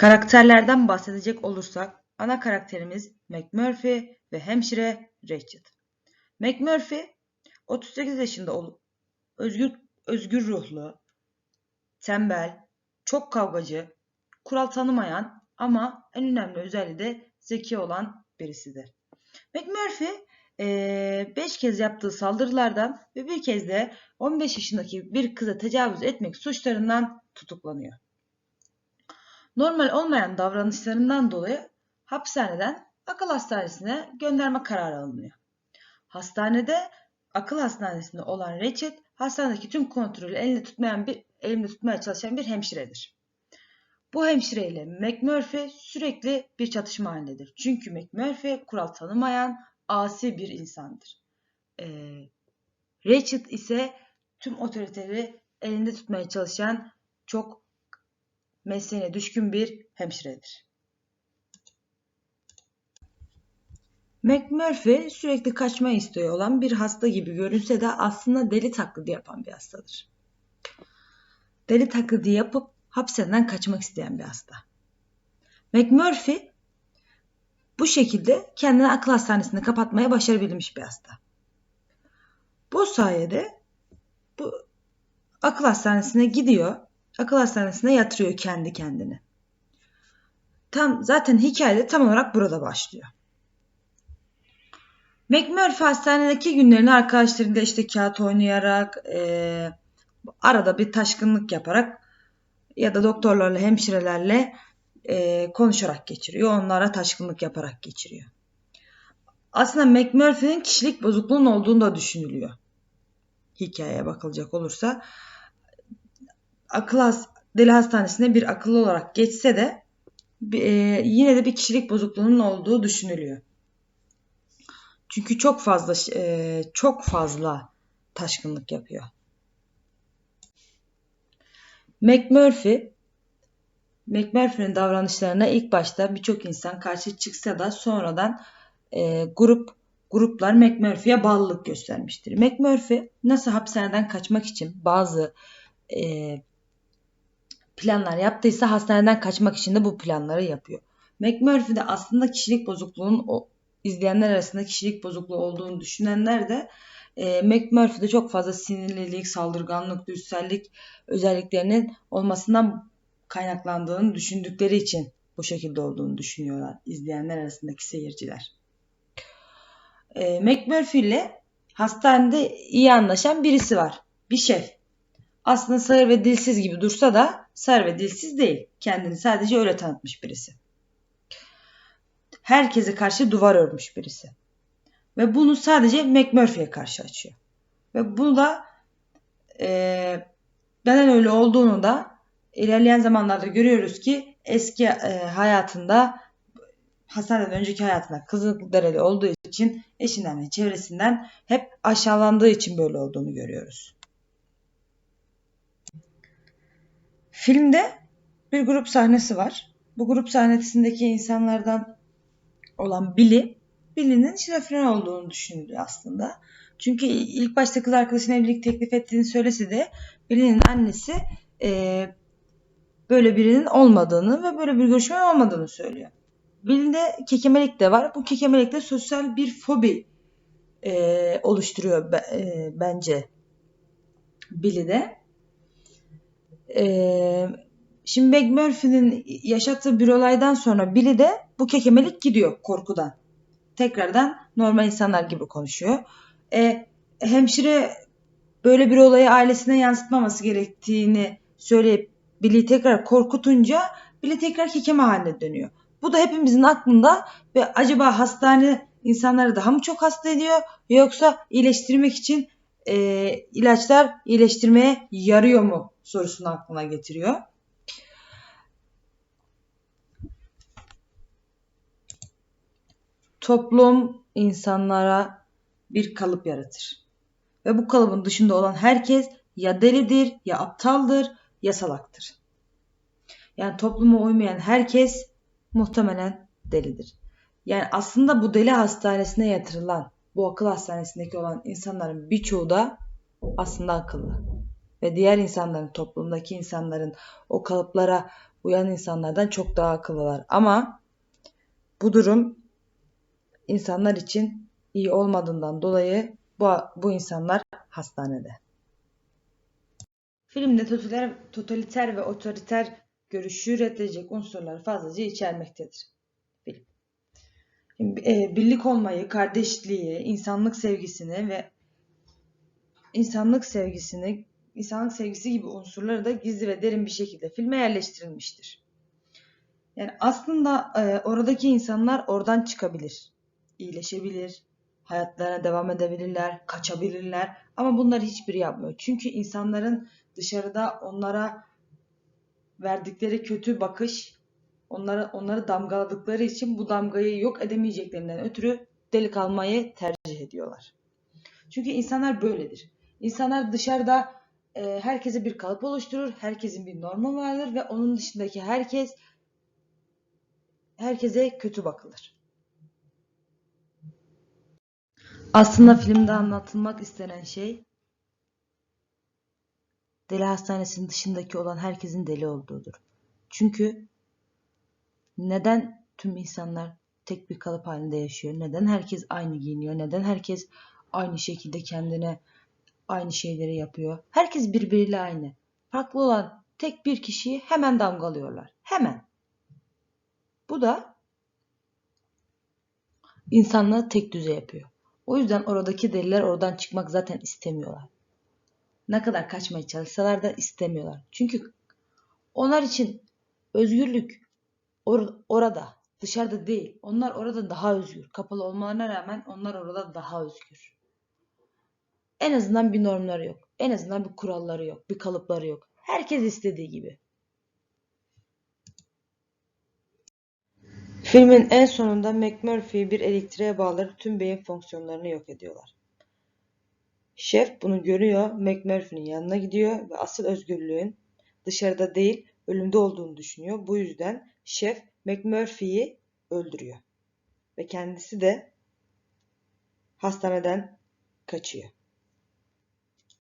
Karakterlerden bahsedecek olursak ana karakterimiz McMurphy ve hemşire Rachel. McMurphy 38 yaşında olup özgür özgür ruhlu, tembel, çok kavgacı, kural tanımayan ama en önemli özelliği de zeki olan birisidir. McMurphy 5 kez yaptığı saldırılardan ve bir kez de 15 yaşındaki bir kıza tecavüz etmek suçlarından tutuklanıyor. Normal olmayan davranışlarından dolayı hapishaneden akıl hastanesine gönderme kararı alınıyor. Hastanede akıl hastanesinde olan Reçet hastanedeki tüm kontrolü elinde tutmayan bir elinde tutmaya çalışan bir hemşiredir. Bu hemşireyle McMurphy sürekli bir çatışma halindedir. Çünkü McMurphy kural tanımayan asi bir insandır. Ee, Rachel ise tüm otoriteleri elinde tutmaya çalışan çok mesleğine düşkün bir hemşiredir. McMurphy sürekli kaçma isteği olan bir hasta gibi görünse de aslında deli taklidi yapan bir hastadır. Deli taklidi yapıp hapishaneden kaçmak isteyen bir hasta. McMurphy bu şekilde kendini akıl hastanesinde kapatmaya başarabilmiş bir hasta. Bu sayede bu akıl hastanesine gidiyor. Akıl hastanesine yatırıyor kendi kendini. Tam zaten hikaye tam olarak burada başlıyor. McMurphy hastanedeki günlerini arkadaşlarıyla işte kağıt oynayarak, e, arada bir taşkınlık yaparak ya da doktorlarla, hemşirelerle e, konuşarak geçiriyor. Onlara taşkınlık yaparak geçiriyor. Aslında McMurphy'nin kişilik bozukluğunun olduğunu da düşünülüyor. Hikayeye bakılacak olursa. Akıl has deli hastanesine bir akıllı olarak geçse de e, yine de bir kişilik bozukluğunun olduğu düşünülüyor. Çünkü çok fazla e, çok fazla taşkınlık yapıyor. McMurphy McMurphy'nin davranışlarına ilk başta birçok insan karşı çıksa da sonradan e, grup gruplar McMurphy'ye bağlılık göstermiştir. McMurphy nasıl hapishaneden kaçmak için bazı e, planlar yaptıysa hastaneden kaçmak için de bu planları yapıyor. McMurphy de aslında kişilik bozukluğunun o izleyenler arasında kişilik bozukluğu olduğunu düşünenler de e, McMurphy'de çok fazla sinirlilik, saldırganlık, düzsellik özelliklerinin olmasından kaynaklandığını düşündükleri için bu şekilde olduğunu düşünüyorlar izleyenler arasındaki seyirciler. E, McMurphy ile hastanede iyi anlaşan birisi var. Bir şef. Aslında sağır ve dilsiz gibi dursa da sağır ve dilsiz değil. Kendini sadece öyle tanıtmış birisi. Herkese karşı duvar örmüş birisi. Ve bunu sadece McMurphy'ye karşı açıyor. Ve bu da e, neden öyle olduğunu da ilerleyen zamanlarda görüyoruz ki eski e, hayatında Hasan'dan önceki hayatında Kızılderili olduğu için eşinden ve çevresinden hep aşağılandığı için böyle olduğunu görüyoruz. Filmde bir grup sahnesi var. Bu grup sahnesindeki insanlardan olan Billy, Billy'nin şizofren olduğunu düşünülüyor aslında. Çünkü ilk başta kız arkadaşına evlilik teklif ettiğini söylese de Billy'nin annesi e, böyle birinin olmadığını ve böyle bir görüşmenin olmadığını söylüyor. Billy'de kekemelik de var. Bu kekemelik de sosyal bir fobi e, oluşturuyor e, bence Billy'de. E, şimdi McMurphy'nin yaşattığı bir olaydan sonra Billy de bu kekemelik gidiyor korkudan. Tekrardan normal insanlar gibi konuşuyor. E, hemşire böyle bir olayı ailesine yansıtmaması gerektiğini söyleyip Billy'i tekrar korkutunca Billy tekrar kekeme haline dönüyor. Bu da hepimizin aklında ve acaba hastane insanları daha mı çok hasta ediyor yoksa iyileştirmek için e, ilaçlar iyileştirmeye yarıyor mu sorusunu aklına getiriyor. Toplum insanlara bir kalıp yaratır. Ve bu kalıbın dışında olan herkes ya delidir, ya aptaldır, ya salaktır. Yani topluma uymayan herkes muhtemelen delidir. Yani aslında bu deli hastanesine yatırılan, bu akıl hastanesindeki olan insanların birçoğu da aslında akıllı. Ve diğer insanların, toplumdaki insanların o kalıplara uyan insanlardan çok daha akıllılar. Ama bu durum insanlar için iyi olmadığından dolayı bu, bu insanlar hastanede. Filmde totaliter, totaliter ve otoriter görüşü reddedecek unsurlar fazlaca içermektedir. Film. E, birlik olmayı, kardeşliği, insanlık sevgisini ve insanlık sevgisini, insanlık sevgisi gibi unsurları da gizli ve derin bir şekilde filme yerleştirilmiştir. Yani aslında e, oradaki insanlar oradan çıkabilir, iyileşebilir, hayatlarına devam edebilirler, kaçabilirler ama bunları hiçbiri yapmıyor. Çünkü insanların dışarıda onlara verdikleri kötü bakış onları onları damgaladıkları için bu damgayı yok edemeyeceklerinden ötürü deli kalmayı tercih ediyorlar. Çünkü insanlar böyledir. İnsanlar dışarıda e, herkese bir kalıp oluşturur, herkesin bir normu vardır ve onun dışındaki herkes herkese kötü bakılır. Aslında filmde anlatılmak istenen şey deli hastanesinin dışındaki olan herkesin deli olduğudur. Çünkü neden tüm insanlar tek bir kalıp halinde yaşıyor? Neden herkes aynı giyiniyor? Neden herkes aynı şekilde kendine aynı şeyleri yapıyor? Herkes birbiriyle aynı. Farklı olan tek bir kişiyi hemen damgalıyorlar. Hemen. Bu da insanlığı tek düze yapıyor. O yüzden oradaki deliler oradan çıkmak zaten istemiyorlar. Ne kadar kaçmaya çalışsalar da istemiyorlar. Çünkü onlar için özgürlük or orada, dışarıda değil. Onlar orada daha özgür. Kapalı olmalarına rağmen onlar orada daha özgür. En azından bir normları yok. En azından bir kuralları yok, bir kalıpları yok. Herkes istediği gibi. Filmin en sonunda McMurphy'yi bir elektriğe bağlayıp tüm beyin fonksiyonlarını yok ediyorlar. Şef bunu görüyor, McMurphy'nin yanına gidiyor ve asıl özgürlüğün dışarıda değil, ölümde olduğunu düşünüyor. Bu yüzden şef McMurphy'yi öldürüyor. Ve kendisi de hastaneden kaçıyor.